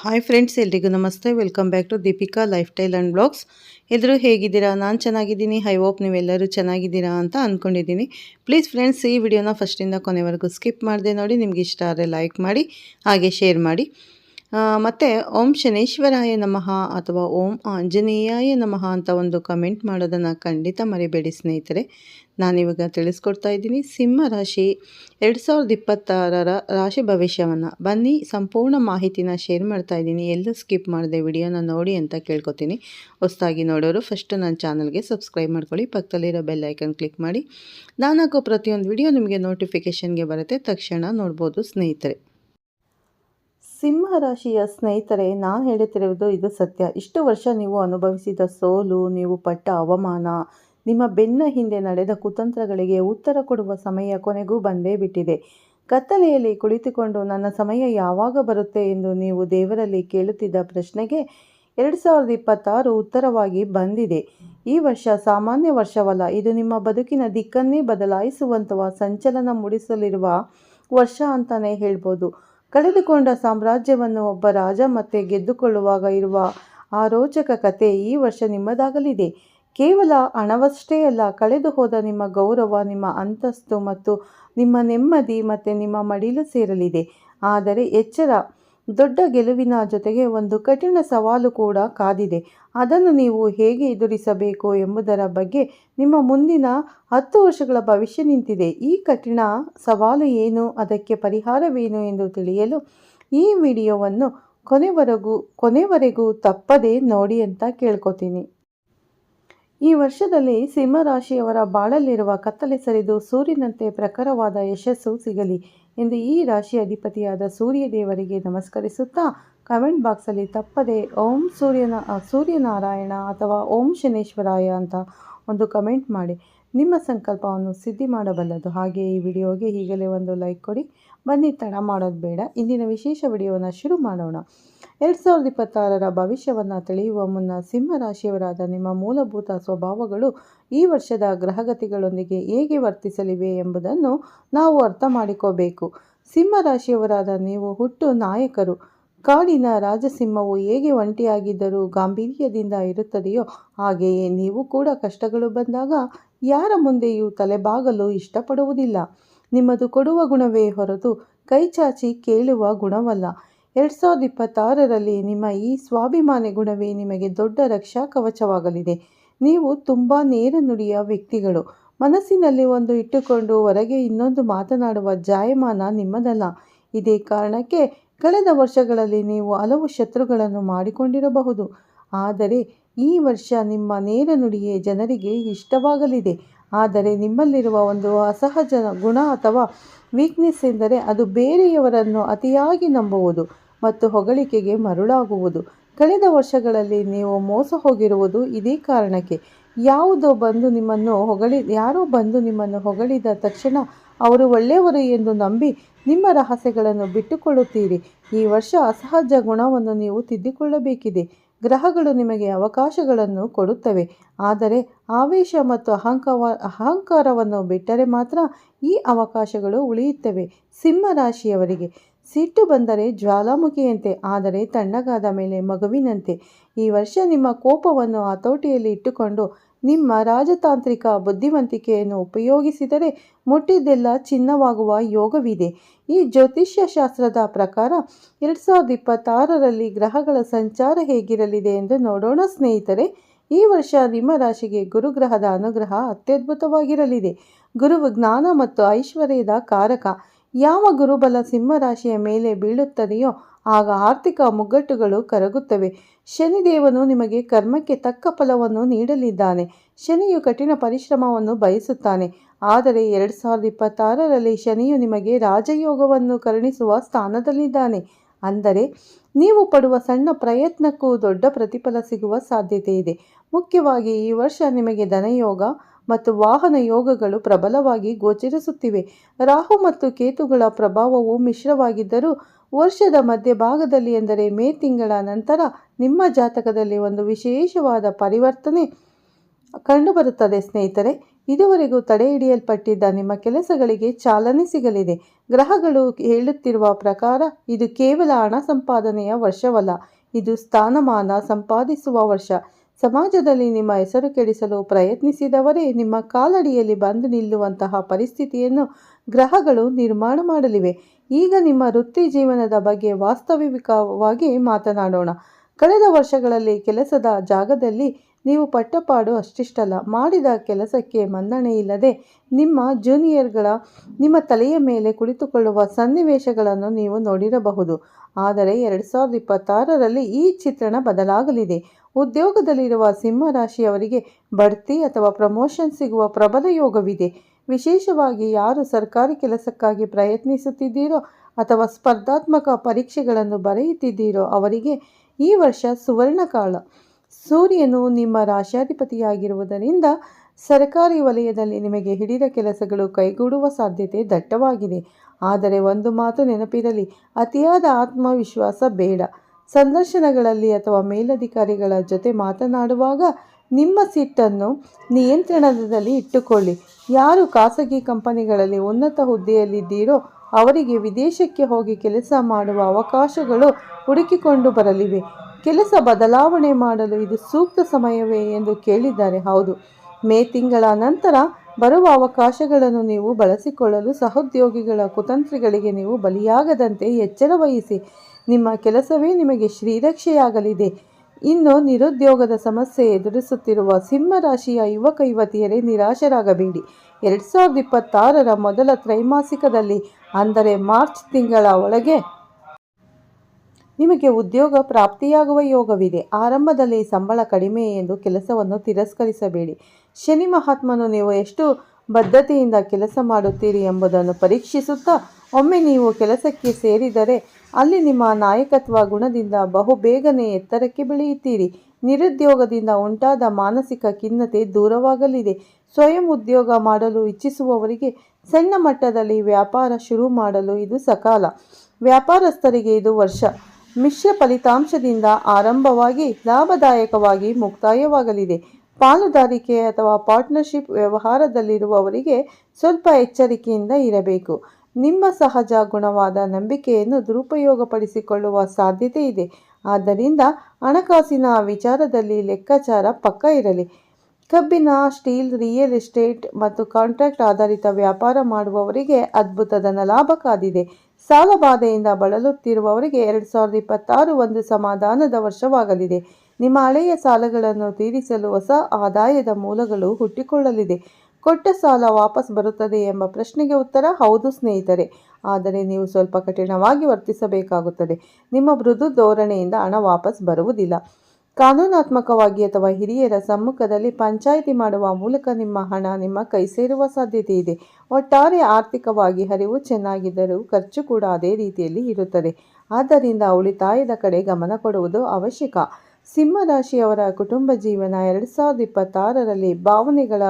Hi friends ಎಲ್ರಿಗೂ ನಮಸ್ತೆ. Welcome back to Deepika lifestyle and blogs ಎಲ್ಲರೂ ಹೇಗಿದ್ದೀರಾ? ನಾನು ಚೆನ್ನಾಗಿದ್ದೀನಿ. ಐ ಹೋಪ್ ನೀವೆಲ್ಲರೂ ಚೆನ್ನಾಗಿದ್ದೀರಾ ಅಂತ ಅಂದ್ಕೊಂಡಿದ್ದೀನಿ ಪ್ಲೀಸ್ ಫ್ರೆಂಡ್ಸ್ ಈ ವಿಡಿಯೋನ ಫಸ್ಟಿಂದ ಕೊನೆವರೆಗೂ ಸ್ಕಿಪ್ ಮಾಡಿದೆ ನೋಡಿ, ನಿಮ್ಗೆ ಇಷ್ಟ ಆದರೆ ಲೈಕ್ ಮಾಡಿ, ಹಾಗೆ ಶೇರ್ ಮಾಡಿ. ಮತ್ತು ಓಂ ಶನೇಶ್ವರಾಯ ನಮಃ ಅಥವಾ ಓಂ ಆಂಜನೇಯಾಯ ನಮಃ ಅಂತ ಒಂದು ಕಮೆಂಟ್ ಮಾಡೋದನ್ನು ಖಂಡಿತ ಮರಿಬೇಡಿ ಸ್ನೇಹಿತರೆ. ನಾನಿವಾಗ ತಿಳಿಸ್ಕೊಡ್ತಾ ಇದ್ದೀನಿ. ಸಿಂಹ ರಾಶಿ ಎರಡು ಸಾವಿರದ ಇಪ್ಪತ್ತಾರರ ರಾಶಿ ಭವಿಷ್ಯವನ್ನು. ಬನ್ನಿ, ಸಂಪೂರ್ಣ ಮಾಹಿತಿನ ಶೇರ್ ಮಾಡ್ತಾ ಇದ್ದೀನಿ. ಎಲ್ಲೂ ಸ್ಕಿಪ್ ಮಾಡಿದೆ ವಿಡಿಯೋನ ನೋಡಿ ಅಂತ ಕೇಳ್ಕೊತೀನಿ. ಹೊಸದಾಗಿ ನೋಡೋರು ಫಸ್ಟ್ ನನ್ನ ಚಾನಲ್ಗೆ ಸಬ್ಸ್ಕ್ರೈಬ್ ಮಾಡ್ಕೊಳ್ಳಿ. ಪಕ್ಕದಲ್ಲಿರೋ ಬೆಲ್ ಐಕನ್ ಕ್ಲಿಕ್ ಮಾಡಿ. ನಾನು ಹಾಕೋ ಪ್ರತಿಯೊಂದು ವಿಡಿಯೋ ನಿಮಗೆ ನೋಟಿಫಿಕೇಷನ್ಗೆ ಬರುತ್ತೆ. ತಕ್ಷಣ ನೋಡ್ಬೋದು ಸ್ನೇಹಿತರೆ. ಸಿಂಹ ರಾಶಿಯ ಸ್ನೇಹಿತರೆ, ನಾನು ಹೇಳುತ್ತಿರುವುದು ಇದು ಸತ್ಯ. ಇಷ್ಟು ವರ್ಷ ನೀವು ಅನುಭವಿಸಿದ ಸೋಲು, ನೀವು ಪಟ್ಟ ಅವಮಾನ ನಿಮ್ಮ ಬೆನ್ನ ಹಿಂದೆ ನಡೆದ ಕುತಂತ್ರಗಳಿಗೆ ಉತ್ತರ ಕೊಡುವ ಸಮಯ ಕೊನೆಗೂ ಬಂದೇ ಬಿಟ್ಟಿದೆ. ಕತ್ತಲೆಯಲ್ಲಿ ಕುಳಿತುಕೊಂಡು ನನ್ನ ಸಮಯ ಯಾವಾಗ ಬರುತ್ತೆ ಎಂದು ನೀವು ದೇವರಲ್ಲಿ ಕೇಳುತ್ತಿದ್ದ ಪ್ರಶ್ನೆಗೆ ಎರಡು ಸಾವಿರದ ಇಪ್ಪತ್ತಾರು ಉತ್ತರವಾಗಿ ಬಂದಿದೆ. ಈ ವರ್ಷ ಸಾಮಾನ್ಯ ವರ್ಷವಲ್ಲ, ಇದು ನಿಮ್ಮ ಬದುಕಿನ ದಿಕ್ಕನ್ನೇ ಬದಲಾಯಿಸುವಂತಹ ಸಂಚಲನ ಮೂಡಿಸಲಿರುವ ವರ್ಷ ಅಂತಾನೆ ಹೇಳ್ಬೋದು. ಕಳೆದುಕೊಂಡ ಸಾಮ್ರಾಜ್ಯವನ್ನು ಒಬ್ಬ ರಾಜ ಮತ್ತೆ ಗೆದ್ದುಕೊಳ್ಳುವಾಗ ಇರುವ ಆ ರೋಚಕ ಕತೆ ಈ ವರ್ಷ ನಿಮ್ಮದಾಗಲಿದೆ. ಕೇವಲ ಹಣವಷ್ಟೇ ಅಲ್ಲ ಕಳೆದು ಹೋದ ನಿಮ್ಮ ಗೌರವ, ನಿಮ್ಮ ಅಂತಸ್ತು ಮತ್ತು ನಿಮ್ಮ ನೆಮ್ಮದಿ ಮತ್ತು ನಿಮ್ಮ ಮಡಿಲು ಸೇರಲಿದೆ. ಆದರೆ ಎಚ್ಚರ, ದೊಡ್ಡ ಗೆಲುವಿನ ಜೊತೆಗೆ ಒಂದು ಕಠಿಣ ಸವಾಲು ಕೂಡ ಕಾದಿದೆ. ಅದನ್ನು ನೀವು ಹೇಗೆ ಎದುರಿಸಬೇಕು ಎಂಬುದರ ಬಗ್ಗೆ ನಿಮ್ಮ ಮುಂದಿನ ಹತ್ತು ವರ್ಷಗಳ ಭವಿಷ್ಯ ನಿಂತಿದೆ. ಈ ಕಠಿಣ ಸವಾಲು ಏನು, ಅದಕ್ಕೆ ಪರಿಹಾರವೇನು ಎಂದು ತಿಳಿಯಲು ಈ ವಿಡಿಯೋವನ್ನು ಕೊನೆವರೆಗೂ ಕೊನೆವರೆಗೂ ತಪ್ಪದೇ ನೋಡಿ ಅಂತ ಕೇಳ್ಕೊತೀನಿ. ಈ ವರ್ಷದಲ್ಲಿ ಸಿಂಹರಾಶಿಯವರ ಬಾಳಲ್ಲಿರುವ ಕತ್ತಲೆ ಸರಿದು ಸೂರ್ಯನಂತೆ ಪ್ರಖರವಾದ ಯಶಸ್ಸು ಸಿಗಲಿ ಎಂದು ಈ ರಾಶಿ ಅಧಿಪತಿಯಾದ ಸೂರ್ಯ ದೇವರಿಗೆ ನಮಸ್ಕರಿಸುತ್ತಾ ಕಮೆಂಟ್ ಬಾಕ್ಸಲ್ಲಿ ತಪ್ಪದೆ ಓಂ ಸೂರ್ಯನ ಸೂರ್ಯನಾರಾಯಣ ಅಥವಾ ಓಂ ಶನೇಶ್ವರಾಯ ಅಂತ ಒಂದು ಕಮೆಂಟ್ ಮಾಡಿ. ನಿಮ್ಮ ಸಂಕಲ್ಪವನ್ನು ಸಿದ್ಧಿ ಮಾಡಬಲ್ಲದು. ಹಾಗೆ ಈ ವಿಡಿಯೋಗೆ ಈಗಲೇ ಒಂದು ಲೈಕ್ ಕೊಡಿ. ಬನ್ನಿ, ತಡ ಮಾಡೋದು ಬೇಡ. ಇಂದಿನ ವಿಶೇಷ ವಿಡಿಯೋನ ಶುರು ಮಾಡೋಣ. ಎರಡು ಸಾವಿರದ ಇಪ್ಪತ್ತಾರರ ಭವಿಷ್ಯವನ್ನು ತಿಳಿಯುವ ಮುನ್ನ ಸಿಂಹ ರಾಶಿಯವರಾದ ನಿಮ್ಮ ಮೂಲಭೂತ ಸ್ವಭಾವಗಳು ಈ ವರ್ಷದ ಗ್ರಹಗತಿಗಳೊಂದಿಗೆ ಹೇಗೆ ವರ್ತಿಸಲಿವೆ ಎಂಬುದನ್ನು ನಾವು ಅರ್ಥ ಮಾಡಿಕೋಬೇಕು. ಸಿಂಹ ರಾಶಿಯವರಾದ ನೀವು ಹುಟ್ಟು ನಾಯಕರು. ಕಾಡಿನ ರಾಜಸಿಂಹವು ಹೇಗೆ ಒಂಟಿಯಾಗಿದ್ದರೂ ಗಾಂಭೀರ್ಯದಿಂದ ಇರುತ್ತದೆಯೋ ಹಾಗೆಯೇ ನೀವು ಕೂಡ ಕಷ್ಟಗಳು ಬಂದಾಗ ಯಾರ ಮುಂದೆಯೂ ತಲೆಬಾಗಲು ಇಷ್ಟಪಡುವುದಿಲ್ಲ. ನಿಮ್ಮದು ಕೊಡುವ ಗುಣವೇ ಹೊರತು ಕೈಚಾಚಿ ಕೇಳುವ ಗುಣವಲ್ಲ. ಎರಡು ಸಾವಿರದ ಇಪ್ಪತ್ತಾರರಲ್ಲಿ ನಿಮ್ಮ ಈ ಸ್ವಾಭಿಮಾನಿ ಗುಣವೇ ನಿಮಗೆ ದೊಡ್ಡ ರಕ್ಷಾ ಕವಚವಾಗಲಿದೆ. ನೀವು ತುಂಬ ನೇರ ನುಡಿಯ ವ್ಯಕ್ತಿಗಳು. ಮನಸ್ಸಿನಲ್ಲಿ ಒಂದು ಇಟ್ಟುಕೊಂಡು ಹೊರಗೆ ಇನ್ನೊಂದು ಮಾತನಾಡುವ ಜಾಯಮಾನ ನಿಮ್ಮದಲ್ಲ. ಇದೇ ಕಾರಣಕ್ಕೆ ಕಳೆದ ವರ್ಷಗಳಲ್ಲಿ ನೀವು ಹಲವು ಶತ್ರುಗಳನ್ನು ಮಾಡಿಕೊಂಡಿರಬಹುದು. ಆದರೆ ಈ ವರ್ಷ ನಿಮ್ಮ ನೇರ ನುಡಿಯೇ ಜನರಿಗೆ ಇಷ್ಟವಾಗಲಿದೆ. ಆದರೆ ನಿಮ್ಮಲ್ಲಿರುವ ಒಂದು ಅಸಹಜ ಗುಣ ಅಥವಾ ವೀಕ್ನೆಸ್ ಎಂದರೆ ಅದು ಬೇರೆಯವರನ್ನು ಅತಿಯಾಗಿ ನಂಬುವುದು. ಮತ್ತು ಹೊಗಳಿಕೆಗೆ ಮರುಳಾಗುವುದು. ಕಳೆದ ವರ್ಷಗಳಲ್ಲಿ ನೀವು ಮೋಸ ಹೋಗಿರುವುದು ಇದೇ ಕಾರಣಕ್ಕೆ. ಯಾವುದೋ ಬಂದು ನಿಮ್ಮನ್ನು ಹೊಗಳಿ, ಯಾರೋ ಬಂದು ನಿಮ್ಮನ್ನು ಹೊಗಳಿದ ತಕ್ಷಣ ಅವರು ಒಳ್ಳೆಯವರು ಎಂದು ನಂಬಿ ನಿಮ್ಮ ರಹಸ್ಯಗಳನ್ನು ಬಿಟ್ಟುಕೊಳ್ಳುತ್ತೀರಿ. ಈ ವರ್ಷ ಅಸಹಜ ಗುಣವನ್ನು ನೀವು ತಿದ್ದಿಕೊಳ್ಳಬೇಕಿದೆ. ಗ್ರಹಗಳು ನಿಮಗೆ ಅವಕಾಶಗಳನ್ನು ಕೊಡುತ್ತವೆ. ಆದರೆ ಆವೇಶ ಮತ್ತು ಅಹಂಕಾರ ಅಹಂಕಾರವನ್ನು ಬಿಟ್ಟರೆ ಮಾತ್ರ ಈ ಅವಕಾಶಗಳು ಉಳಿಯುತ್ತವೆ. ಸಿಂಹ ರಾಶಿಯವರಿಗೆ ಸಿಟ್ಟು ಬಂದರೆ ಜ್ವಾಲಾಮುಖಿಯಂತೆ, ಆದರೆ ತಣ್ಣಗಾದ ಮೇಲೆ ಮಗುವಿನಂತೆ. ಈ ವರ್ಷ ನಿಮ್ಮ ಕೋಪವನ್ನು ಹತೋಟಿಯಲ್ಲಿ ಇಟ್ಟುಕೊಂಡು ನಿಮ್ಮ ರಾಜತಾಂತ್ರಿಕ ಬುದ್ಧಿವಂತಿಕೆಯನ್ನು ಉಪಯೋಗಿಸಿದರೆ ಮುಟ್ಟಿದ್ದೆಲ್ಲ ಚಿನ್ನವಾಗುವ ಯೋಗವಿದೆ. ಈ ಜ್ಯೋತಿಷ್ಯ ಶಾಸ್ತ್ರದ ಪ್ರಕಾರ ಎರಡು ಸಾವಿರದ ಇಪ್ಪತ್ತಾರರಲ್ಲಿ ಗ್ರಹಗಳ ಸಂಚಾರ ಹೇಗಿರಲಿದೆ ಎಂದು ನೋಡೋಣ ಸ್ನೇಹಿತರೆ. ಈ ವರ್ಷ ನಿಮ್ಮ ರಾಶಿಗೆ ಗುರುಗ್ರಹದ ಅನುಗ್ರಹ ಅತ್ಯದ್ಭುತವಾಗಿರಲಿದೆ. ಗುರುವು ಜ್ಞಾನ ಮತ್ತು ಐಶ್ವರ್ಯದ ಕಾರಕ. ಯಾವ ಗುರುಬಲ ಸಿಂಹರಾಶಿಯ ಮೇಲೆ ಬೀಳುತ್ತದೆಯೋ ಆಗ ಆರ್ಥಿಕ ಮುಗ್ಗಟ್ಟುಗಳು ಕರಗುತ್ತವೆ. ಶನಿದೇವನು ನಿಮಗೆ ಕರ್ಮಕ್ಕೆ ತಕ್ಕ ಫಲವನ್ನು ನೀಡಲಿದ್ದಾನೆ. ಶನಿಯು ಕಠಿಣ ಪರಿಶ್ರಮವನ್ನು ಬಯಸುತ್ತಾನೆ. ಆದರೆ ಎರಡು ಸಾವಿರದ ಇಪ್ಪತ್ತಾರರಲ್ಲಿ ಶನಿಯು ನಿಮಗೆ ರಾಜಯೋಗವನ್ನು ಕರುಣಿಸುವ ಸ್ಥಾನದಲ್ಲಿದ್ದಾನೆ. ಅಂದರೆ ನೀವು ಪಡುವ ಸಣ್ಣ ಪ್ರಯತ್ನಕ್ಕೂ ದೊಡ್ಡ ಪ್ರತಿಫಲ ಸಿಗುವ ಸಾಧ್ಯತೆ ಇದೆ ಮುಖ್ಯವಾಗಿ ಈ ವರ್ಷ ನಿಮಗೆ ಧನಯೋಗ ಮತ್ತು ವಾಹನ ಯೋಗಗಳು ಪ್ರಬಲವಾಗಿ ಗೋಚರಿಸುತ್ತಿವೆ. ರಾಹು ಮತ್ತು ಕೇತುಗಳ ಪ್ರಭಾವವು ಮಿಶ್ರವಾಗಿದ್ದರೂ ವರ್ಷದ ಮಧ್ಯಭಾಗದಲ್ಲಿ ಎಂದರೆ ಮೇ ತಿಂಗಳ ನಂತರ ನಿಮ್ಮ ಜಾತಕದಲ್ಲಿ ಒಂದು ವಿಶೇಷವಾದ ಪರಿವರ್ತನೆ ಕಂಡುಬರುತ್ತದೆ ಸ್ನೇಹಿತರೆ. ಇದುವರೆಗೂ ತಡೆ ಹಿಡಿಯಲ್ಪಟ್ಟಿದ್ದ ನಿಮ್ಮ ಕೆಲಸಗಳಿಗೆ ಚಾಲನೆ ಸಿಗಲಿದೆ. ಗ್ರಹಗಳು ಹೇಳುತ್ತಿರುವ ಪ್ರಕಾರ ಇದು ಕೇವಲ ಹಣ ಸಂಪಾದನೆಯ ವರ್ಷವಲ್ಲ, ಇದು ಸ್ಥಾನಮಾನ ಸಂಪಾದಿಸುವ ವರ್ಷ. ಸಮಾಜದಲ್ಲಿ ನಿಮ್ಮ ಹೆಸರು ಕೆಡಿಸಲು ಪ್ರಯತ್ನಿಸಿದವರೇ ನಿಮ್ಮ ಕಾಲಡಿಯಲ್ಲಿ ಬಂದು ನಿಲ್ಲುವಂತಹ ಪರಿಸ್ಥಿತಿಯನ್ನು ಗ್ರಹಗಳು ನಿರ್ಮಾಣ ಮಾಡಲಿವೆ. ಈಗ ನಿಮ್ಮ ವೃತ್ತಿ ಜೀವನದ ಬಗ್ಗೆ ವಾಸ್ತವಿಕವಾಗಿ ಮಾತನಾಡೋಣ. ಕಳೆದ ವರ್ಷಗಳಲ್ಲಿ ಕೆಲಸದ ಜಾಗದಲ್ಲಿ ನೀವು ಪಟ್ಟಪಾಡು ಅಷ್ಟಿಷ್ಟಲ್ಲ. ಮಾಡಿದ ಕೆಲಸಕ್ಕೆ ಮನ್ನಣೆ ಇಲ್ಲದೆ ನಿಮ್ಮ ಜೂನಿಯರ್ಗಳ, ನಿಮ್ಮ ತಲೆಯ ಮೇಲೆ ಕುಳಿತುಕೊಳ್ಳುವ ಸನ್ನಿವೇಶಗಳನ್ನು ನೀವು ನೋಡಿರಬಹುದು. ಆದರೆ ಎರಡು ಸಾವಿರದ ಇಪ್ಪತ್ತಾರರಲ್ಲಿ ಈ ಚಿತ್ರಣ ಬದಲಾಗಲಿದೆ. ಉದ್ಯೋಗದಲ್ಲಿರುವ ಸಿಂಹ ರಾಶಿಯವರಿಗೆ ಬಡ್ತಿ ಅಥವಾ ಪ್ರಮೋಷನ್ ಸಿಗುವ ಪ್ರಬಲ ಯೋಗವಿದೆ. ವಿಶೇಷವಾಗಿ ಯಾರು ಸರ್ಕಾರಿ ಕೆಲಸಕ್ಕಾಗಿ ಪ್ರಯತ್ನಿಸುತ್ತಿದ್ದೀರೋ ಅಥವಾ ಸ್ಪರ್ಧಾತ್ಮಕ ಪರೀಕ್ಷೆಗಳನ್ನು ಬರೆಯುತ್ತಿದ್ದೀರೋ ಅವರಿಗೆ ಈ ವರ್ಷ ಸುವರ್ಣಕಾಲ ಸೂರ್ಯನು ನಿಮ್ಮ ರಾಶಾಧಿಪತಿಯಾಗಿರುವುದರಿಂದ ಸರ್ಕಾರಿ ವಲಯದಲ್ಲಿ ನಿಮಗೆ ಹಿಡಿದ ಕೆಲಸಗಳು ಕೈಗೂಡುವ ಸಾಧ್ಯತೆ ದಟ್ಟವಾಗಿದೆ. ಆದರೆ ಒಂದು ಮಾತು ನೆನಪಿರಲಿ, ಅತಿಯಾದ ಆತ್ಮವಿಶ್ವಾಸ ಬೇಡ. ಸಂದರ್ಶನಗಳಲ್ಲಿ ಅಥವಾ ಮೇಲಧಿಕಾರಿಗಳ ಜೊತೆ ಮಾತನಾಡುವಾಗ ನಿಮ್ಮ ಸಿಟ್ಟನ್ನು ನಿಯಂತ್ರಣದಲ್ಲಿ ಇಟ್ಟುಕೊಳ್ಳಿ. ಯಾರು ಖಾಸಗಿ ಕಂಪನಿಗಳಲ್ಲಿ ಉನ್ನತ ಹುದ್ದೆಯಲ್ಲಿದ್ದೀರೋ ಅವರಿಗೆ ವಿದೇಶಕ್ಕೆ ಹೋಗಿ ಕೆಲಸ ಮಾಡುವ ಅವಕಾಶಗಳು ಹುಡುಕಿಕೊಂಡು ಬರಲಿವೆ. ಕೆಲಸ ಬದಲಾವಣೆ ಮಾಡಲು ಇದು ಸೂಕ್ತ ಸಮಯವೇ ಎಂದು ಕೇಳಿದ್ದಾರೆ. ಹೌದು, ಮೇ ತಿಂಗಳ ನಂತರ ಬರುವ ಅವಕಾಶಗಳನ್ನು ನೀವು ಬಳಸಿಕೊಳ್ಳಲು ಸಹೋದ್ಯೋಗಿಗಳ ಕುತಂತ್ರಿಗಳಿಗೆ ನೀವು ಬಲಿಯಾಗದಂತೆ ಎಚ್ಚರ ವಹಿಸಿ. ನಿಮ್ಮ ಕೆಲಸವೇ ನಿಮಗೆ ಶ್ರೀರಕ್ಷೆಯಾಗಲಿದೆ. ಇನ್ನು ನಿರುದ್ಯೋಗದ ಸಮಸ್ಯೆ ಎದುರಿಸುತ್ತಿರುವ ಸಿಂಹ ರಾಶಿಯ ಯುವಕ ಯುವತಿಯರೇ ನಿರಾಶರಾಗಬೇಡಿ. ಎರಡು ಸಾವಿರದ ಇಪ್ಪತ್ತಾರರ ಮೊದಲ ತ್ರೈಮಾಸಿಕದಲ್ಲಿ, ಅಂದರೆ ಮಾರ್ಚ್ ತಿಂಗಳ ಒಳಗೆ, ನಿಮಗೆ ಉದ್ಯೋಗ ಪ್ರಾಪ್ತಿಯಾಗುವ ಯೋಗವಿದೆ. ಆರಂಭದಲ್ಲಿ ಸಂಬಳ ಕಡಿಮೆ ಎಂದು ಕೆಲಸವನ್ನು ತಿರಸ್ಕರಿಸಬೇಡಿ. ಶನಿ ಮಹಾತ್ಮನು ನೀವು ಎಷ್ಟು ಬದ್ಧತೆಯಿಂದ ಕೆಲಸ ಮಾಡುತ್ತೀರಿ ಎಂಬುದನ್ನು ಪರೀಕ್ಷಿಸುತ್ತಾ, ಒಮ್ಮೆ ನೀವು ಕೆಲಸಕ್ಕೆ ಸೇರಿದರೆ ಅಲ್ಲಿ ನಿಮ್ಮ ನಾಯಕತ್ವ ಗುಣದಿಂದ ಬಹುಬೇಗನೆ ಎತ್ತರಕ್ಕೆ ಬೆಳೆಯುತ್ತೀರಿ. ನಿರುದ್ಯೋಗದಿಂದ ಉಂಟಾದ ಮಾನಸಿಕ ಖಿನ್ನತೆ ದೂರವಾಗಲಿದೆ. ಸ್ವಯಂ ಉದ್ಯೋಗ ಮಾಡಲು ಇಚ್ಛಿಸುವವರಿಗೆ ಸಣ್ಣ ಮಟ್ಟದಲ್ಲಿ ವ್ಯಾಪಾರ ಶುರು ಮಾಡಲು ಇದು ಸಕಾಲ. ವ್ಯಾಪಾರಸ್ಥರಿಗೆ ಇದು ವರ್ಷ. ಮಿಶ್ರ ಫಲಿತಾಂಶದಿಂದ ಆರಂಭವಾಗಿ ಲಾಭದಾಯಕವಾಗಿ ಮುಕ್ತಾಯವಾಗಲಿದೆ. ಪಾಲುದಾರಿಕೆ ಅಥವಾ ಪಾರ್ಟ್ನರ್ಶಿಪ್ ವ್ಯವಹಾರದಲ್ಲಿರುವವರಿಗೆ ಸ್ವಲ್ಪ ಎಚ್ಚರಿಕೆಯಿಂದ ಇರಬೇಕು. ನಿಮ್ಮ ಸಹಜ ಗುಣವಾದ ನಂಬಿಕೆಯನ್ನು ದುರುಪಯೋಗಪಡಿಸಿಕೊಳ್ಳುವ ಸಾಧ್ಯತೆ ಇದೆ. ಆದ್ದರಿಂದ ಹಣಕಾಸಿನ ವಿಚಾರದಲ್ಲಿ ಲೆಕ್ಕಾಚಾರ ಪಕ್ಕ ಇರಲಿ. ಕಬ್ಬಿನ, ಸ್ಟೀಲ್, ರಿಯಲ್ ಎಸ್ಟೇಟ್ ಮತ್ತು ಕಾಂಟ್ರಾಕ್ಟ್ ಆಧಾರಿತ ವ್ಯಾಪಾರ ಮಾಡುವವರಿಗೆ ಅದ್ಭುತ ಧನಲಾಭ ಕಾದಿದೆ. ಸಾಲಬಾಧೆಯಿಂದ ಬಳಲುತ್ತಿರುವವರಿಗೆ ಎರಡು ಸಾವಿರದ ಇಪ್ಪತ್ತಾರು ಒಂದು ಸಮಾಧಾನದ ವರ್ಷವಾಗಲಿದೆ. ನಿಮ್ಮ ಹಳೆಯ ಸಾಲಗಳನ್ನು ತೀರಿಸಲು ಹೊಸ ಆದಾಯದ ಮೂಲಗಳು ಹುಟ್ಟಿಕೊಳ್ಳಲಿದೆ. ಕೊಟ್ಟ ಸಾಲ ವಾಪಸ್ ಬರುತ್ತದೆ ಎಂಬ ಪ್ರಶ್ನೆಗೆ ಉತ್ತರ, ಹೌದು ಸ್ನೇಹಿತರೆ. ಆದರೆ ನೀವು ಸ್ವಲ್ಪ ಕಠಿಣವಾಗಿ ವರ್ತಿಸಬೇಕಾಗುತ್ತದೆ. ನಿಮ್ಮ ಮೃದು ಧೋರಣೆಯಿಂದ ಹಣ ವಾಪಸ್ ಬರುವುದಿಲ್ಲ. ಕಾನೂನಾತ್ಮಕವಾಗಿ ಅಥವಾ ಹಿರಿಯರ ಸಮ್ಮುಖದಲ್ಲಿ ಪಂಚಾಯಿತಿ ಮಾಡುವ ಮೂಲಕ ನಿಮ್ಮ ಹಣ ನಿಮ್ಮ ಕೈ ಸೇರುವ ಸಾಧ್ಯತೆ ಇದೆ. ಒಟ್ಟಾರೆ ಆರ್ಥಿಕವಾಗಿ ಹರಿವು ಚೆನ್ನಾಗಿದ್ದರೂ ಖರ್ಚು ಕೂಡ ಅದೇ ರೀತಿಯಲ್ಲಿ ಇರುತ್ತದೆ. ಆದ್ದರಿಂದ ಉಳಿತಾಯದ ಕಡೆ ಗಮನ ಕೊಡುವುದು ಅವಶ್ಯಕ. ಸಿಂಹರಾಶಿಯವರ ಕುಟುಂಬ ಜೀವನ ಎರಡು ಸಾವಿರದ ಇಪ್ಪತ್ತಾರರಲ್ಲಿ ಭಾವನೆಗಳ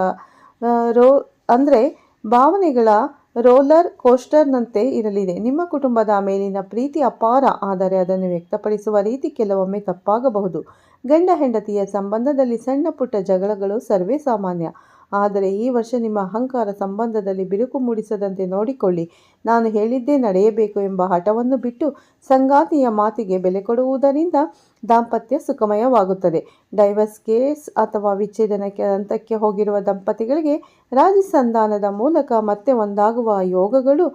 ರೋ, ಅಂದರೆ ಭಾವನೆಗಳ ರೋಲರ್ ಕೋಸ್ಟರ್ನಂತೆ ಇರಲಿದೆ. ನಿಮ್ಮ ಕುಟುಂಬದ ಮೇಲಿನ ಪ್ರೀತಿ ಅಪಾರ, ಆದರೆ ಅದನ್ನು ವ್ಯಕ್ತಪಡಿಸುವ ರೀತಿ ಕೆಲವೊಮ್ಮೆ ತಪ್ಪಾಗಬಹುದು. ಗಂಡ ಹೆಂಡತಿಯ ಸಂಬಂಧದಲ್ಲಿ ಸಣ್ಣ ಪುಟ್ಟ ಜಗಳಗಳು ಸರ್ವೇ ಸಾಮಾನ್ಯ. ಆದರೆ ಈ ವರ್ಷ ನಿಮ್ಮ ಅಹಂಕಾರ ಸಂಬಂಧದಲ್ಲಿ ಬಿರುಕು ಮೂಡಿಸದಂತೆ ನೋಡಿಕೊಳ್ಳಿ. ನಾನು ಹೇಳಿದ್ದೇ ನಡೆಯಬೇಕು ಎಂಬ ಹಠವನ್ನು ಬಿಟ್ಟು ಸಂಗಾತಿಯ ಮಾತಿಗೆ ಬೆಲೆ ಕೊಡುವುದರಿಂದ ದಾಂಪತ್ಯ ಸುಖಮಯವಾಗುತ್ತದೆ. ಡೈವರ್ಸ್ ಕೇಸ್ ಅಥವಾ ವಿಚ್ಛೇದನಕ್ಕೆ ಹಂತಕ್ಕೆ ಹೋಗಿರುವ ದಂಪತಿಗಳಿಗೆ ರಾಜಸಂಧಾನದ ಮೂಲಕ ಮತ್ತೆ ಒಂದಾಗುವ ಯೋಗಗಳು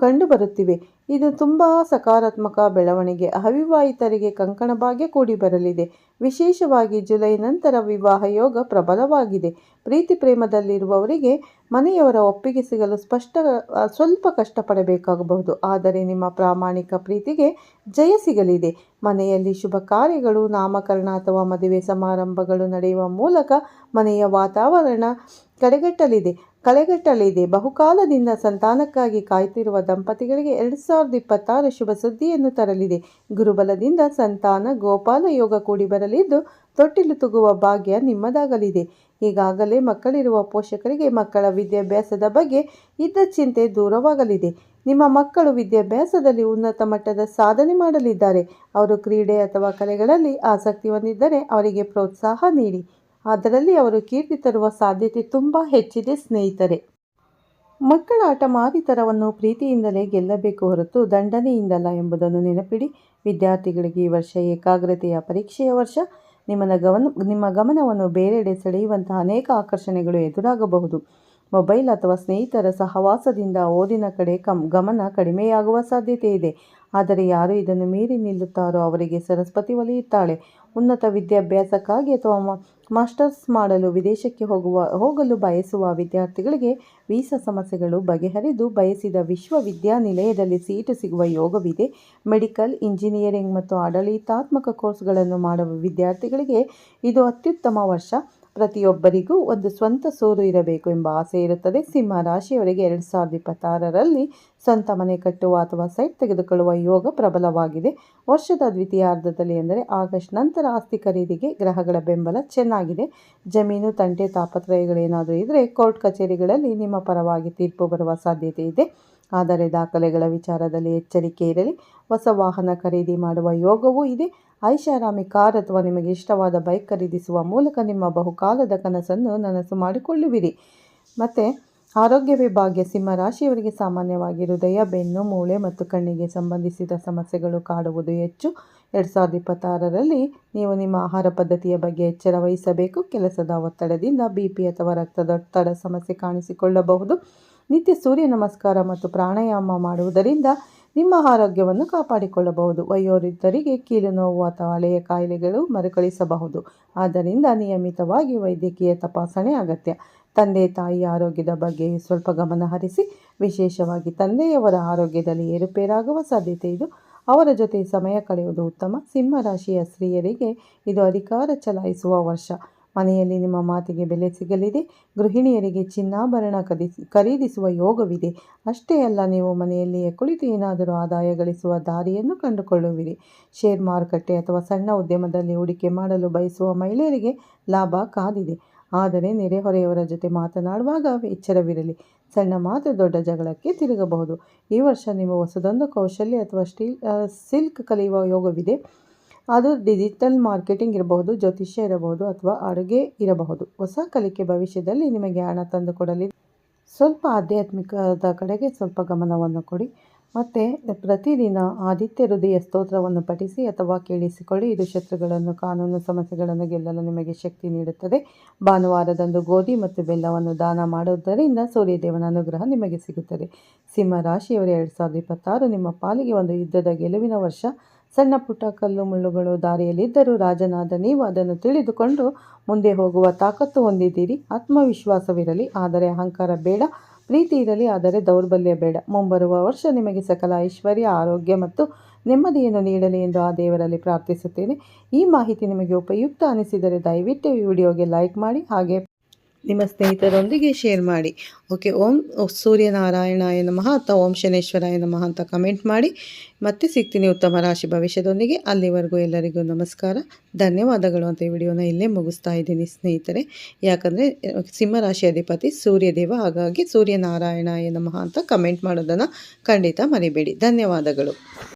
ಕಂಡುಬರುತ್ತಿವೆ. ಇದು ತುಂಬ ಸಕಾರಾತ್ಮಕ ಬೆಳವಣಿಗೆ. ಅವಿವಾಹಿತರಿಗೆ ಕಂಕಣ ಭಾಗ್ಯ ಕೂಡಿ ಬರಲಿದೆ. ವಿಶೇಷವಾಗಿ ಜುಲೈ ನಂತರ ವಿವಾಹ ಯೋಗ ಪ್ರಬಲವಾಗಿದೆ. ಪ್ರೀತಿ ಪ್ರೇಮದಲ್ಲಿರುವವರಿಗೆ ಮನೆಯವರ ಒಪ್ಪಿಗೆ ಸಿಗಲು ಸ್ಪಷ್ಟ ಸ್ವಲ್ಪ ಕಷ್ಟಪಡಬೇಕಾಗಬಹುದು. ಆದರೆ ನಿಮ್ಮ ಪ್ರಾಮಾಣಿಕ ಪ್ರೀತಿಗೆ ಜಯ ಸಿಗಲಿದೆ. ಮನೆಯಲ್ಲಿ ಶುಭ ಕಾರ್ಯಗಳು, ನಾಮಕರಣ ಅಥವಾ ಮದುವೆ ಸಮಾರಂಭಗಳು ನಡೆಯುವ ಮೂಲಕ ಮನೆಯ ವಾತಾವರಣ ಕಡೆಗಟ್ಟಲಿದೆ. ಕಳೆಗಟ್ಟಲಿದೆ. ಬಹುಕಾಲದಿಂದ ಸಂತಾನಕ್ಕಾಗಿ ಕಾಯ್ತಿರುವ ದಂಪತಿಗಳಿಗೆ ಎರಡು ಸಾವಿರದ ಇಪ್ಪತ್ತಾರು ಶುಭ ಸುದ್ದಿಯನ್ನು ತರಲಿದೆ. ಗುರುಬಲದಿಂದ ಸಂತಾನ ಗೋಪಾಲ ಯೋಗ ಕೂಡಿ ಬರಲಿದ್ದು, ತೊಟ್ಟಿಲು ತುಗುವ ಭಾಗ್ಯ ನಿಮ್ಮದಾಗಲಿದೆ. ಈಗಾಗಲೇ ಮಕ್ಕಳಿರುವ ಪೋಷಕರಿಗೆ ಮಕ್ಕಳ ವಿದ್ಯಾಭ್ಯಾಸದ ಬಗ್ಗೆ ಇದ್ದ ಚಿಂತೆ ದೂರವಾಗಲಿದೆ. ನಿಮ್ಮ ಮಕ್ಕಳು ವಿದ್ಯಾಭ್ಯಾಸದಲ್ಲಿ ಉನ್ನತ ಮಟ್ಟದ ಸಾಧನೆ ಮಾಡಲಿದ್ದಾರೆ. ಅವರು ಕ್ರೀಡೆ ಅಥವಾ ಕಲೆಗಳಲ್ಲಿ ಆಸಕ್ತಿ ಹೊಂದಿದ್ದರೆ ಅವರಿಗೆ ಪ್ರೋತ್ಸಾಹ ನೀಡಿ. ಅದರಲ್ಲಿ ಅವರು ಕೀರ್ತಿ ತರುವ ಸಾಧ್ಯತೆ ತುಂಬ ಹೆಚ್ಚಿದೆ, ಸ್ನೇಹಿತರೆ. ಮಕ್ಕಳ ಆಟ ಮಾರಿತರವನ್ನು ಪ್ರೀತಿಯಿಂದಲೇ ಗೆಲ್ಲಬೇಕು ಹೊರತು ದಂಡನೆಯಿಂದಲ್ಲ ಎಂಬುದನ್ನು ನೆನಪಿಡಿ. ವಿದ್ಯಾರ್ಥಿಗಳಿಗೆ ಈ ವರ್ಷ ಏಕಾಗ್ರತೆಯ ಪರೀಕ್ಷೆಯ ವರ್ಷ. ನಿಮ್ಮನ ಗಮನ ನಿಮ್ಮ ಗಮನವನ್ನು ಬೇರೆಡೆ ಸೆಳೆಯುವಂತಹ ಅನೇಕ ಆಕರ್ಷಣೆಗಳು ಎದುರಾಗಬಹುದು. ಮೊಬೈಲ್ ಅಥವಾ ಸ್ನೇಹಿತರ ಸಹವಾಸದಿಂದ ಓದಿನ ಕಡೆ ಕಮ್, ಗಮನ ಕಡಿಮೆಯಾಗುವ ಸಾಧ್ಯತೆ ಇದೆ. ಆದರೆ ಯಾರು ಇದನ್ನು ಮೀರಿ ನಿಲ್ಲುತ್ತಾರೋ ಅವರಿಗೆ ಸರಸ್ವತಿ ಒಲಿಯುತ್ತಾಳೆ. ಉನ್ನತ ವಿದ್ಯಾಭ್ಯಾಸಕ್ಕಾಗಿ ಅಥವಾ ಮಾಸ್ಟರ್ಸ್ ಮಾಡಲು ವಿದೇಶಕ್ಕೆ ಹೋಗುವ, ಹೋಗಲು ಬಯಸುವ ವಿದ್ಯಾರ್ಥಿಗಳಿಗೆ ವೀಸಾ ಸಮಸ್ಯೆಗಳು ಬಗೆಹರಿದು ಬಯಸಿದ ವಿಶ್ವವಿದ್ಯಾನಿಲಯದಲ್ಲಿ ಸೀಟು ಸಿಗುವ ಯೋಗವಿದೆ. ಮೆಡಿಕಲ್, ಇಂಜಿನಿಯರಿಂಗ್ ಮತ್ತು ಆಡಳಿತಾತ್ಮಕ ಕೋರ್ಸ್ಗಳನ್ನು ಮಾಡುವ ವಿದ್ಯಾರ್ಥಿಗಳಿಗೆ ಇದು ಅತ್ಯುತ್ತಮ ವರ್ಷ. ಪ್ರತಿಯೊಬ್ಬರಿಗೂ ಒಂದು ಸ್ವಂತ ಸೂರು ಇರಬೇಕು ಎಂಬ ಆಸೆ ಇರುತ್ತದೆ. ಸಿಂಹ ರಾಶಿಯವರಿಗೆ ಎರಡು ಸಾವಿರದ ಇಪ್ಪತ್ತಾರರಲ್ಲಿ ಸ್ವಂತ ಮನೆ ಕಟ್ಟುವ ಅಥವಾ ಸೈಟ್ ತೆಗೆದುಕೊಳ್ಳುವ ಯೋಗ ಪ್ರಬಲವಾಗಿದೆ. ವರ್ಷದ ದ್ವಿತೀಯಾರ್ಧದಲ್ಲಿ ಎಂದರೆ ಆಗಸ್ಟ್ ನಂತರ ಆಸ್ತಿ ಖರೀದಿಗೆ ಗ್ರಹಗಳ ಬೆಂಬಲ ಚೆನ್ನಾಗಿದೆ. ಜಮೀನು, ತಂಟೆ, ತಾಪತ್ರಯಗಳೇನಾದರೂ ಇದ್ದರೆ ಕೋರ್ಟ್ ಕಚೇರಿಗಳಲ್ಲಿ ನಿಮ್ಮ ಪರವಾಗಿ ತೀರ್ಪು ಬರುವ ಸಾಧ್ಯತೆ ಇದೆ. ಆದರೆ ದಾಖಲೆಗಳ ವಿಚಾರದಲ್ಲಿ ಎಚ್ಚರಿಕೆ ಇರಲಿ. ಹೊಸ ವಾಹನ ಖರೀದಿ ಮಾಡುವ ಯೋಗವೂ ಇದೆ. ಐಷಾರಾಮಿ ಕಾರ್ ಅಥವಾ ನಿಮಗೆ ಇಷ್ಟವಾದ ಬೈಕ್ ಖರೀದಿಸುವ ಮೂಲಕ ನಿಮ್ಮ ಬಹುಕಾಲದ ಕನಸನ್ನು ನನಸು ಮಾಡಿಕೊಳ್ಳುವಿರಿ. ಮತ್ತು, ಆರೋಗ್ಯ ವಿಭಾಗ್ಯ ಸಿಂಹ ರಾಶಿಯವರಿಗೆ ಸಾಮಾನ್ಯವಾಗಿ ಹೃದಯ, ಬೆನ್ನು, ಮೂಳೆ ಮತ್ತು ಕಣ್ಣಿಗೆ ಸಂಬಂಧಿಸಿದ ಸಮಸ್ಯೆಗಳು ಕಾಡುವುದು ಹೆಚ್ಚು. ಎರಡು ಸಾವಿರದ ಇಪ್ಪತ್ತಾರರಲ್ಲಿ ನೀವು ನಿಮ್ಮ ಆಹಾರ ಪದ್ಧತಿಯ ಬಗ್ಗೆ ಎಚ್ಚರ ವಹಿಸಬೇಕು. ಕೆಲಸದ ಒತ್ತಡದಿಂದ ಬಿ ಪಿ ಅಥವಾ ರಕ್ತದೊತ್ತಡ ಸಮಸ್ಯೆ ಕಾಣಿಸಿಕೊಳ್ಳಬಹುದು. ನಿತ್ಯ ಸೂರ್ಯ ನಮಸ್ಕಾರ ಮತ್ತು ಪ್ರಾಣಾಯಾಮ ಮಾಡುವುದರಿಂದ ನಿಮ್ಮ ಆರೋಗ್ಯವನ್ನು ಕಾಪಾಡಿಕೊಳ್ಳಬಹುದು. ವಯೋವೃದ್ಧರಿಗೆ ಕೀಲು ನೋವು ಅಥವಾ ಹಳೆಯ ಕಾಯಿಲೆಗಳು ಮರುಕಳಿಸಬಹುದು. ಆದ್ದರಿಂದ ನಿಯಮಿತವಾಗಿ ವೈದ್ಯಕೀಯ ತಪಾಸಣೆ ಅಗತ್ಯ. ತಂದೆ, ತಾಯಿ ಆರೋಗ್ಯದ ಬಗ್ಗೆ ಸ್ವಲ್ಪ ಗಮನ ಹರಿಸಿ, ವಿಶೇಷವಾಗಿ ತಂದೆಯವರ ಆರೋಗ್ಯದಲ್ಲಿ ಏರುಪೇರಾಗುವ ಸಾಧ್ಯತೆ ಇದು. ಅವರ ಜೊತೆ ಸಮಯ ಕಳೆಯುವುದು ಉತ್ತಮ. ಸಿಂಹ ರಾಶಿಯ ಸ್ತ್ರೀಯರಿಗೆ ಇದು ಅಧಿಕಾರ ಚಲಾಯಿಸುವ ವರ್ಷ. ಮನೆಯಲ್ಲಿ ನಿಮ್ಮ ಮಾತಿಗೆ ಬೆಲೆ ಸಿಗಲಿದೆ. ಗೃಹಿಣಿಯರಿಗೆ ಚಿನ್ನಾಭರಣ ಖರೀದಿಸುವ ಯೋಗವಿದೆ. ಅಷ್ಟೇ ಅಲ್ಲ, ನೀವು ಮನೆಯಲ್ಲಿಯೇ ಕುಳಿತು ಏನಾದರೂ ಆದಾಯ ಗಳಿಸುವ ದಾರಿಯನ್ನು ಕಂಡುಕೊಳ್ಳುವಿರಿ. ಷೇರ್ ಮಾರುಕಟ್ಟೆ ಅಥವಾ ಸಣ್ಣ ಉದ್ಯಮದಲ್ಲಿ ಹೂಡಿಕೆ ಮಾಡಲು ಬಯಸುವ ಮಹಿಳೆಯರಿಗೆ ಲಾಭ ಕಾದಿದೆ. ಆದರೆ ನೆರೆಹೊರೆಯವರ ಜೊತೆ ಮಾತನಾಡುವಾಗ ಎಚ್ಚರವಿರಲಿ. ಸಣ್ಣ ಮಾತು ದೊಡ್ಡ ಜಗಳಕ್ಕೆ ತಿರುಗಬಹುದು. ಈ ವರ್ಷ ನೀವು ಹೊಸದೊಂದು ಕೌಶಲ್ಯ ಅಥವಾ ಸ್ಟೀಲ್ ಸಿಲ್ಕ್ ಕಲಿಯುವ ಯೋಗವಿದೆ. ಅದು ಡಿಜಿಟಲ್ ಮಾರ್ಕೆಟಿಂಗ್ ಇರಬಹುದು, ಜ್ಯೋತಿಷ್ಯ ಇರಬಹುದು ಅಥವಾ ಅಡುಗೆ ಇರಬಹುದು. ಹೊಸ ಕಲಿಕೆ ಭವಿಷ್ಯದಲ್ಲಿ ನಿಮಗೆ ಹಣ ತಂದು ಕೊಡಲಿ. ಸ್ವಲ್ಪ ಆಧ್ಯಾತ್ಮಿಕದ ಕಡೆಗೆ ಸ್ವಲ್ಪ ಗಮನವನ್ನು ಕೊಡಿ. ಮತ್ತು ಪ್ರತಿದಿನ ಆದಿತ್ಯ ಹೃದಯ ಸ್ತೋತ್ರವನ್ನು ಪಠಿಸಿ ಅಥವಾ ಕೇಳಿಸಿಕೊಳ್ಳಿ. ಇದು ಶತ್ರುಗಳನ್ನು, ಕಾನೂನು ಸಮಸ್ಯೆಗಳನ್ನು ಗೆಲ್ಲಲು ನಿಮಗೆ ಶಕ್ತಿ ನೀಡುತ್ತದೆ. ಭಾನುವಾರದಂದು ಗೋಧಿ ಮತ್ತು ಬೆಲ್ಲವನ್ನು ದಾನ ಮಾಡುವುದರಿಂದ ಸೂರ್ಯದೇವನ ಅನುಗ್ರಹ ನಿಮಗೆ ಸಿಗುತ್ತದೆ. ಸಿಂಹ ರಾಶಿಯವರು, ಎರಡು ಸಾವಿರದ ಇಪ್ಪತ್ತಾರು ನಿಮ್ಮ ಪಾಲಿಗೆ ಒಂದು ಯುದ್ಧದ ಗೆಲುವಿನ ವರ್ಷ. ಸಣ್ಣ ಪುಟ್ಟ ಕಲ್ಲು ಮುಳ್ಳುಗಳು ದಾರಿಯಲ್ಲಿದ್ದರೂ ರಾಜನಾದ ನೀವು ಅದನ್ನು ತಿಳಿದುಕೊಂಡು ಮುಂದೆ ಹೋಗುವ ತಾಕತ್ತು ಹೊಂದಿದ್ದೀರಿ. ಆತ್ಮವಿಶ್ವಾಸವಿರಲಿ, ಆದರೆ ಅಹಂಕಾರ ಬೇಡ, ಪ್ರೀತಿ ಇರಲಿ, ಆದರೆ ದೌರ್ಬಲ್ಯ ಬೇಡ. ಮುಂಬರುವ ವರ್ಷ ನಿಮಗೆ ಸಕಲ ಐಶ್ವರ್ಯ, ಆರೋಗ್ಯ ಮತ್ತು ನೆಮ್ಮದಿಯನ್ನು ನೀಡಲಿ ಎಂದು ಆ ದೇವರಲ್ಲಿ ಪ್ರಾರ್ಥಿಸುತ್ತೇನೆ. ಈ ಮಾಹಿತಿ ನಿಮಗೆ ಉಪಯುಕ್ತ ಅನಿಸಿದರೆ ದಯವಿಟ್ಟು ಈ ವಿಡಿಯೋಗೆ ಲೈಕ್ ಮಾಡಿ, ಹಾಗೆ ನಿಮ್ಮ ಸ್ನೇಹಿತರೊಂದಿಗೆ ಶೇರ್ ಮಾಡಿ. ಓಕೆ ಓಂ ಸೂರ್ಯನಾರಾಯಣಾಯ ನಮಃ ಅಥವಾ ಓಂ ಶನೇಶ್ವರಾಯ ನಮಃ ಅಂತ ಕಮೆಂಟ್ ಮಾಡಿ. ಮತ್ತೆ ಸಿಗ್ತೀನಿ ಉತ್ತಮ ರಾಶಿ ಭವಿಷ್ಯದೊಂದಿಗೆ. ಅಲ್ಲಿವರೆಗೂ ಎಲ್ಲರಿಗೂ ನಮಸ್ಕಾರ. ಧನ್ಯವಾದಗಳು ಅಂತ ಈ ವಿಡಿಯೋನ ಇಲ್ಲೇ ಮುಗಿಸ್ತಾ ಇದ್ದೀನಿ ಸ್ನೇಹಿತರೆ. ಯಾಕಂದರೆ ಸಿಂಹರಾಶಿ ಅಧಿಪತಿ ಸೂರ್ಯದೇವ, ಹಾಗಾಗಿ ಸೂರ್ಯನಾರಾಯಣಾಯ ನಮಃ ಅಂತ ಕಮೆಂಟ್ ಮಾಡೋದನ್ನು ಖಂಡಿತ ಮರಿಬೇಡಿ. ಧನ್ಯವಾದಗಳು.